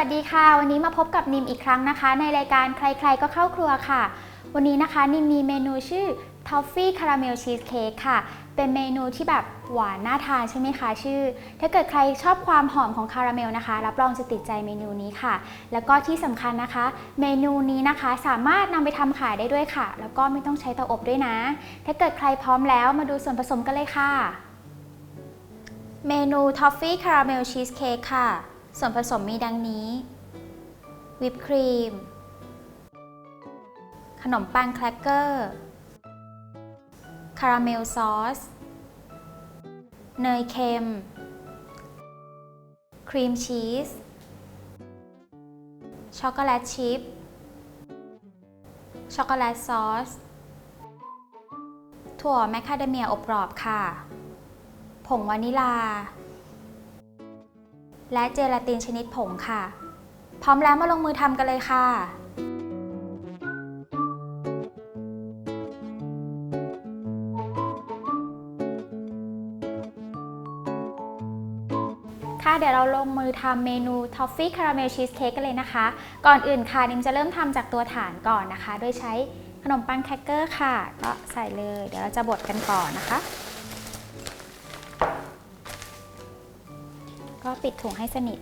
สวัสดีค่ะ วันนี้มาพบกับนิมอีกครั้งนะคะ ในรายการใครๆก็เข้าครัวค่ะ วันนี้นะคะนิมมีเมนูชื่อทอฟฟี่คาราเมลชีสเค้กค่ะ เป็นเมนูที่แบบหวานน่าทานใช่ไหมคะชื่อ ถ้าเกิดใครชอบความหอมของคาราเมลนะคะ รับรองจะติดใจเมนูนี้ค่ะ แล้วก็ที่สำคัญนะคะ เมนูนี้นะคะสามารถนำไปทำขายได้ด้วยค่ะ แล้วก็ไม่ต้องใช้เตาอบด้วยนะ ถ้าเกิดใครพร้อมแล้วมาดูส่วนผสมกันเลยค่ะ เมนูทอฟฟี่คาราเมลชีสเค้กค่ะ ส่วนผสมมีดังนี้ วิปครีม ขนมปังแครกเกอร์ คาราเมลซอส เนยเค็ม ครีมชีส ช็อกโกแลตชิพ ช็อกโกแลตซอส ถั่วแมคคาเดเมียอบกรอบค่ะ ผงวานิลา และเจลาตินชนิดผงค่ะ พร้อมแล้วมาลงมือทำกันเลยค่ะ ค่ะเดี๋ยวเราลงมือทำเมนูทอฟฟี่คาราเมลชีสเค้กกันเลยนะคะ ก่อนอื่นค่ะนิมจะเริ่มทำจากตัวฐานก่อนนะคะ โดยใช้ขนมปังแครกเกอร์ค่ะ ก็ใส่เลย เดี๋ยวเราจะบดกันก่อนนะคะ ก็ปิดถุงให้สนิท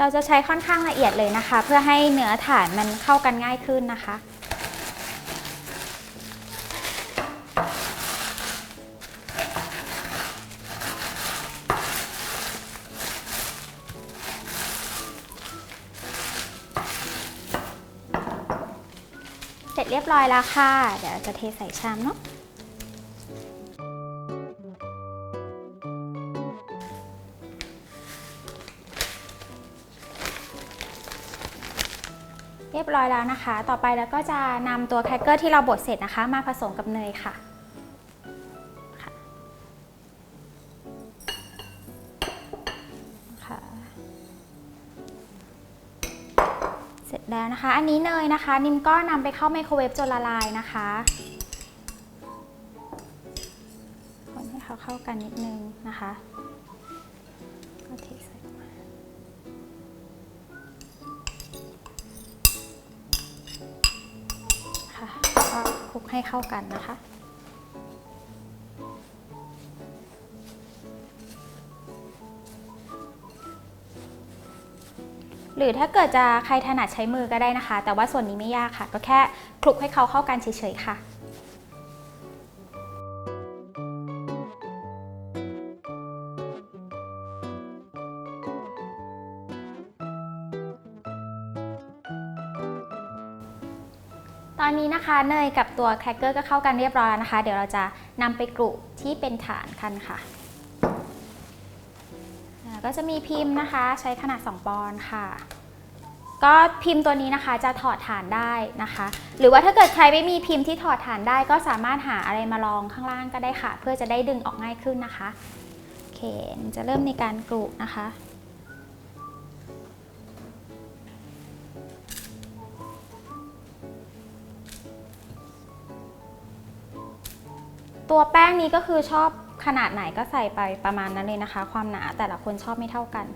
เราจะใช้ค่อนข้างละเอียดเลยนะคะ เพื่อให้เนื้อฐานมันเข้ากันง่ายขึ้นนะคะเสร็จเรียบร้อยแล้วค่ะ เดี๋ยวจะเทใส่ชามเนาะ ยบร้อยแล้วนะคะ ต่อไปเราก็จะนำตัวแครกเกอร์ที่เราบดเสร็จนะคะ มาผสมกับเนยค่ะเสร็จแล้วนะคะ อันนี้เนยนะคะ นิมก็นำไปเข้าไมโครเวฟจนละลายนะคะคนให้เขาเข้ากันนิดนึงนะคะ ให้เข้ากันนะคะ หรือถ้าเกิดจะใครถนัดใช้มือก็ได้นะคะ แต่ว่าส่วนนี้ไม่ยากค่ะ ก็แค่คลุกให้เขาเข้ากันเฉยๆค่ะ ตอนนี้นะคะเนยกับตัวแครกเกอร์ก็เข้ากันเรียบร้อยนะคะ เดี๋ยวเราจะนำไปกรุที่เป็นฐานกันค่ะก็จะมีพิมพ์นะคะ ใช้ขนาด 2 ปอนด์ค่ะ ก็พิมพ์ตัวนี้นะคะจะถอดฐานได้นะคะ หรือว่าถ้าเกิดใครไม่มีพิมพ์ที่ถอดฐานได้ ก็สามารถหาอะไรมารองข้างล่างก็ได้ค่ะ เพื่อจะได้ดึงออกง่ายขึ้นนะคะโอเคจะเริ่มในการกรุนะคะ ตัวแป้งนี้ก็คือชอบขนาดไหนก็ใส่ไปประมาณนั้นเลยนะคะ ความหนาแต่ละคนชอบไม่เท่ากัน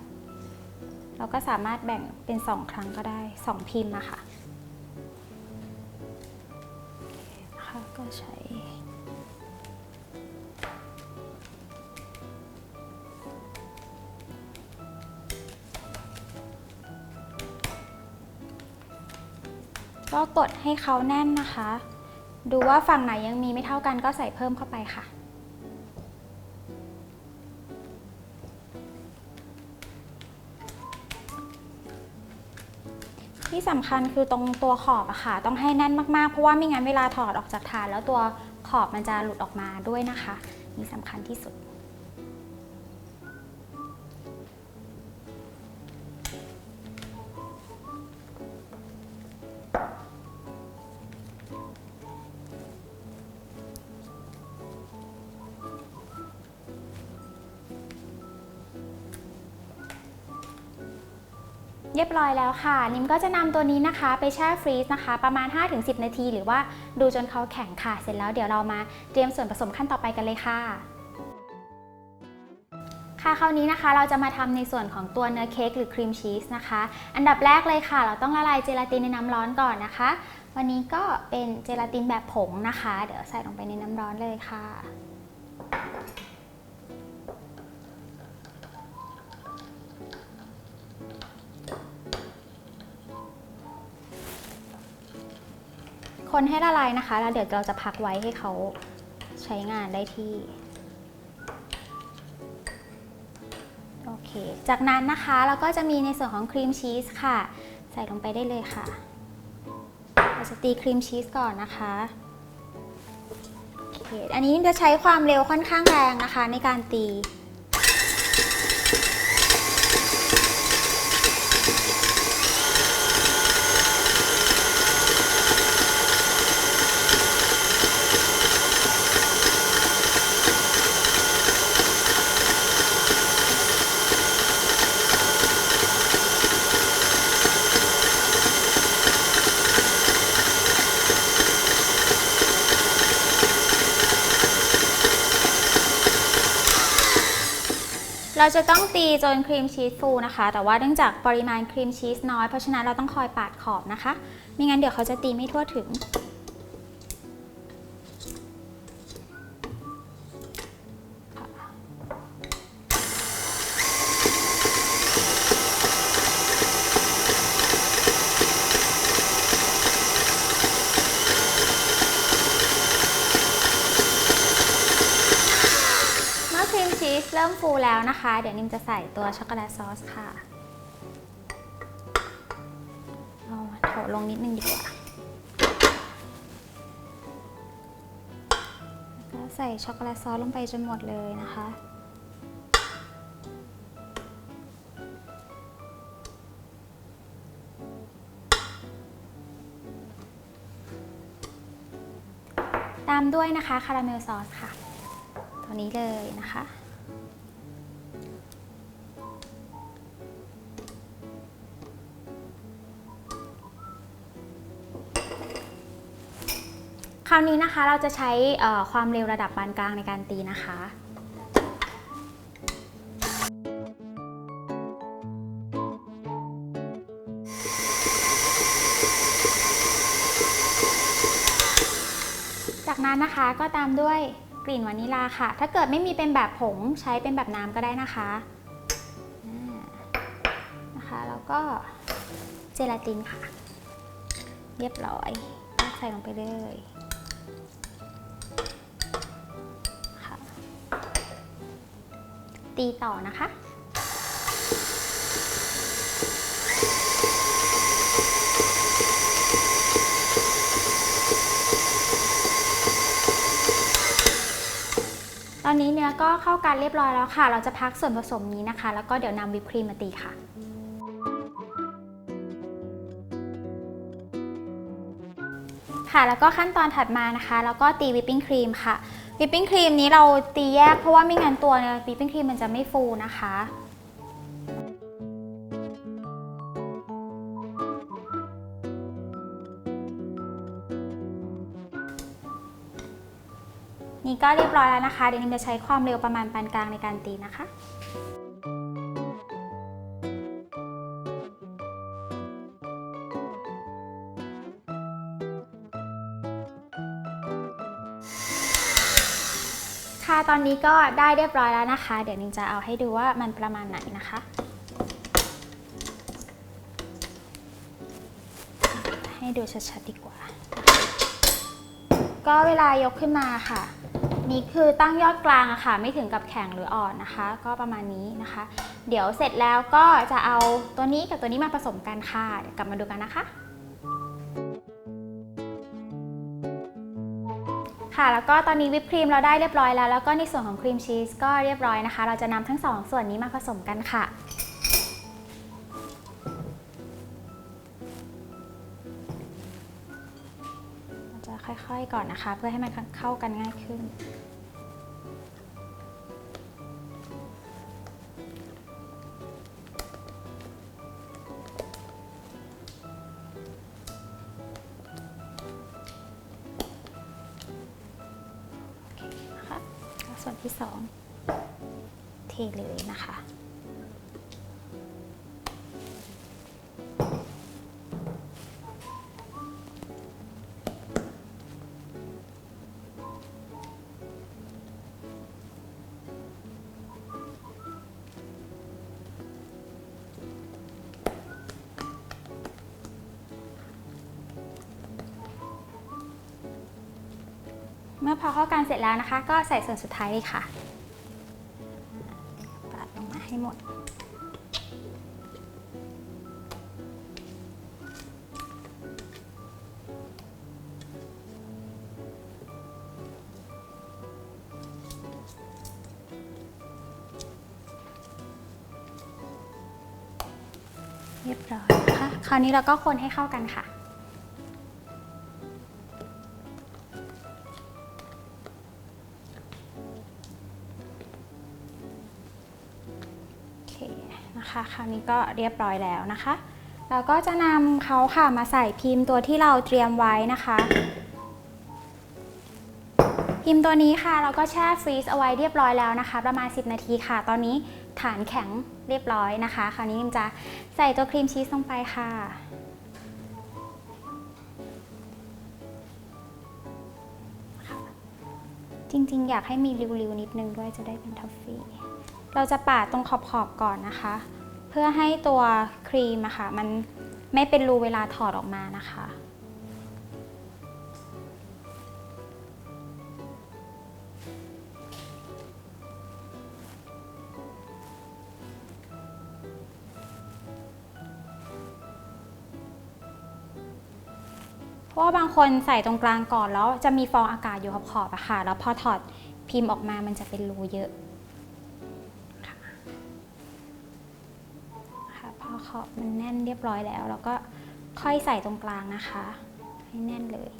เราก็สามารถแบ่งเป็น 2 ครั้งก็ได้ 2 พิมพ์นะคะนะคะก็ใช้ก็กดให้เขาแน่นนะคะ ดูว่าฝั่งไหนยังมีไม่เท่ากันก็ใส่เพิ่มเข้าไปค่ะ ที่สำคัญคือตรงตัวขอบอะค่ะ ต้องให้แน่นมากๆ เพราะว่าไม่งั้นเวลาถอดออกจากฐาน แล้วตัวขอบมันจะหลุดออกมาด้วยนะคะ นี่สำคัญที่สุด เรียบร้อยแล้วค่ะ นิมก็จะนำตัวนี้นะคะ ไปแช่ฟรีซนะคะ ประมาณ 5-10 นาที หรือว่าดูจนเขาแข็งค่ะ เสร็จแล้วเดี๋ยวเรามาเตรียมส่วนผสมขั้นต่อไปกันเลยค่ะ ค่ะคราวนี้นะคะ เราจะมาทำในส่วนของตัวเนื้อเค้กหรือครีมชีสนะคะ อันดับแรกเลยค่ะ เราต้องละลายเจลาตินในน้ำร้อนก่อนนะคะ วันนี้ก็เป็นเจลาตินแบบผงนะคะ เดี๋ยวใส่ลงไปในน้ำร้อนเลยค่ะ คนให้ละลายนะคะ แล้วเดี๋ยวเราจะพักไว้ให้เขาใช้งานได้ที่โอเค จากนั้นนะคะเราก็จะมีในส่วนของครีมชีสค่ะ ใส่ลงไปได้เลยค่ะเราจะตีครีมชีสก่อนนะคะโอเคอันนี้จะใช้ความเร็วค่อนข้างแรงนะคะในการตี เราจะต้องตีจนครีมชีสฟูนะคะ แต่ว่าเนื่องจากปริมาณครีมชีสน้อย เพราะฉะนั้นเราต้องคอยปาดขอบนะคะ ไม่งั้นเดี๋ยวเขาจะตีไม่ทั่วถึง ริ่มฟูแล้วนะคะ เดี๋ยวนิมจะใส่ตัวช็อกโกแลตซอสค่ะเอามาโถลงนิดนึงดีกว่าแล้วใส่ช็อกโกแลตซอสลงไปจนหมดเลยนะคะตามด้วยนะคะคาราเมลซอสค่ะ ตัวนี้เลยนะคะ ราวนี้นะคะเราจะใช้ความเร็วระดับปานกลางในการตีนะคะ จากนั้นนะคะก็ตามด้วยกลิ่นวานิลาค่ะ ถ้าเกิดไม่มีเป็นแบบผงใช้เป็นแบบน้ำก็ได้นะคะนะคะแล้วก็เจลาตินค่ะ เรียบร้อยใส่ลงไปเลย ตีต่อนะคะ ตอนนี้เนื้อก็เข้ากันเรียบร้อยแล้วค่ะ เราจะพักส่วนผสมนี้นะคะ แล้วก็เดี๋ยวนำวิปครีมมาตีค่ะค่ะแล้วก็ขั้นตอนถัดมานะคะ แล้วก็ตีวิปปิ้งครีมค่ะ วิปปิ้งครีมนี้เราตีแยกเพราะว่าไม่งั้นตัวเนี่ยวิปปิ้งครีมมันจะไม่ฟูนะคะนี่ก็เรียบร้อยแล้วนะคะเดี๋ยวนิมจะใช้ความเร็วประมาณปานกลางในการตีนะคะ อนนี้ก็ได้เรียบร้อยแล้วนะคะ เดี๋ยวนิมจะเอาให้ดูว่ามันประมาณไหนนะคะให้ดูชัดๆดีกว่า ก็เวลายกขึ้นมาค่ะ นี่คือตั้งยอดกลางอะค่ะ ไม่ถึงกับแข็งหรืออ่อนนะคะ ก็ประมาณนี้นะคะ เดี๋ยวเสร็จแล้วก็จะเอาตัวนี้กับตัวนี้มาผสมกันค่ะเดี๋ยวกลับมาดูกันนะคะ ค่ะ แล้วก็ตอนนี้วิปครีมเราได้เรียบร้อยแล้ว แล้วก็ในส่วนของครีมชีสก็เรียบร้อยนะคะ เราจะนำทั้งสองส่วนนี้มาผสมกันค่ะ เราจะค่อยๆก่อนนะคะ เพื่อให้มันเข้ากันง่ายขึ้น เมื่อพอเข้ากันเสร็จแล้วนะคะ ก็ใส่ส่วนสุดท้ายเลยค่ะปาดลงมาให้หมด เรียบร้อยนะคะ คราวนี้เราก็คนให้เข้ากันค่ะาวนี้ก็เรียบร้อยแล้วนะคะ เราก็จะนำเขาค่ะมาใส่พิมพ์ตัวที่เราเตรียมไว้นะคะ พิมพ์ตัวนี้ค่ะ เราก็แช่ฟรีซเอาไว้เรียบร้อยแล้วนะคะ ประมาณ 10 นาทีค่ะ ตอนนี้ฐานแข็งเรียบร้อยนะคะ คราวนี้นิมจะใส่ตัวครีมชีสลงไปค่ะจริงๆ อยากให้มีริ้วๆ นิดนึงด้วยจะได้เป็นทัฟฟี่ เราจะปาดตรงขอบๆ ก่อนนะคะ เพื่อให้ตัวครีมอะค่ะมันไม่เป็นรูเวลาถอดออกมานะคะ เพราะว่าบางคนใส่ตรงกลางก่อนแล้วจะมีฟองอากาศอยู่ขอบๆอะค่ะ แล้วพอถอดพิมพ์ออกมามันจะเป็นรูเยอะค่ะ ขอบมันแน่นเรียบร้อยแล้วเราก็ค่อยใส่ตรงกลางนะคะ ให้แน่นเลย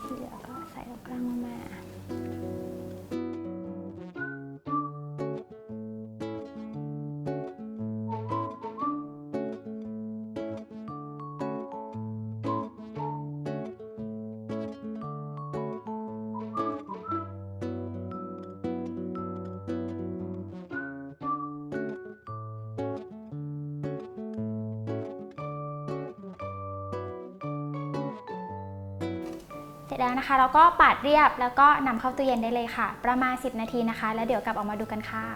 ที่เหลือก็ใส่ตรงกลางลงมา ร็จแล้วนะคะ เราก็ปาดเรียบแล้วก็นำเข้าตู้เย็นได้เลยค่ะ ประมาณ 10 นาทีนะคะ แล้วเดี๋ยวกลับออกมาดูกันค่ะ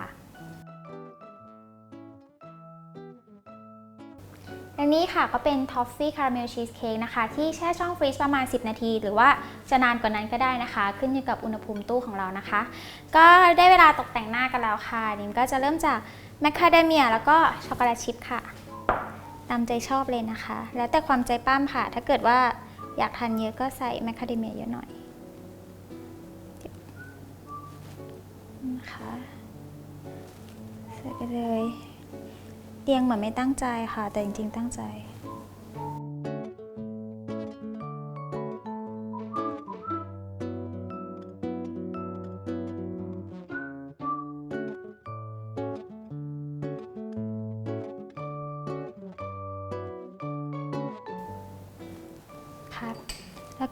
และนี่ค่ะก็เป็นทอฟฟี่คาราเมลชีสเค้กนะคะ ที่แช่ช่องฟรีซประมาณ 10 นาที หรือว่าจะนานกว่านั้นก็ได้นะคะ ขึ้นอยู่กับอุณหภูมิตู้ของเรานะคะ ก็ได้เวลาตกแต่งหน้ากันแล้วค่ะ นิมก็จะเริ่มจากแมคคาเดเมียแล้วก็ช็อกโกแลตชิพค่ะ ตามใจชอบเลยนะคะ แล้วแต่ความใจป้ามค่ะ ถ้าเกิดว่า อยากทานเยอะก็ใส่แมคคาเดเมียเยอะหน่อยนะคะใส่ไปเลย เตียงเหมือนไม่ตั้งใจค่ะ แต่จริงๆตั้งใจ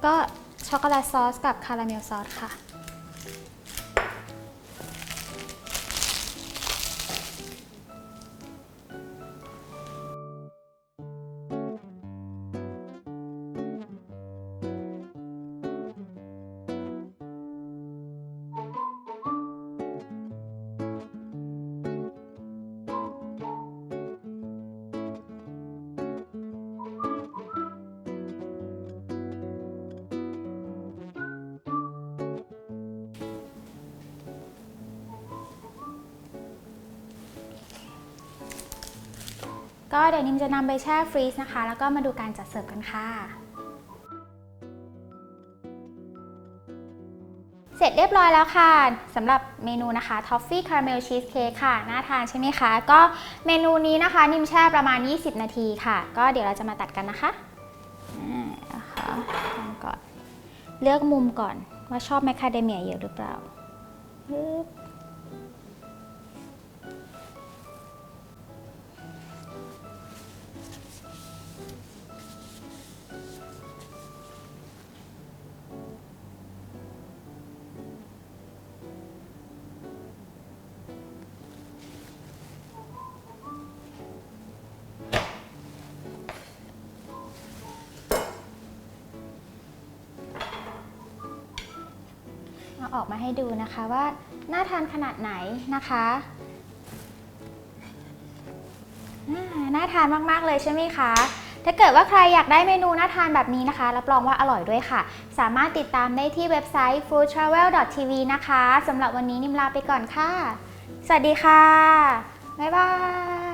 ก็ช็อกโกแลตซอสกับคาราเมลซอสค่ะ ก็เดี๋ยวนิมจะนำไปแช่ฟรีซนะคะ แล้วก็มาดูการจัดเสิร์ฟกันค่ะ เสร็จเรียบร้อยแล้วค่ะสำหรับเมนูนะคะทอฟฟี่คาราเมลชีสเค้กค่ะ น่าทานใช่ไหมคะ ก็เมนูนี้นะคะ นิมแช่ประมาณ 20 นาทีค่ะ ก็เดี๋ยวเราจะมาตัดกันนะคะอ่านะคะลองก่อน เลือกมุมก่อนว่าชอบแมคคาเดเมียเยอะหรือเปล่า ออกมาให้ดูนะคะว่าน่าทานขนาดไหนนะคะน่าทานมาก ๆ เลยใช่ไหมคะ ถ้าเกิดว่าใครอยากได้เมนูน่าทานแบบนี้นะคะ รับรองว่าอร่อยด้วยค่ะ สามารถติดตามได้ที่เว็บไซต์ foodtravel.tv นะคะสำหรับวันนี้นิมลาไปก่อนค่ะ สวัสดีค่ะ บ๊ายบาย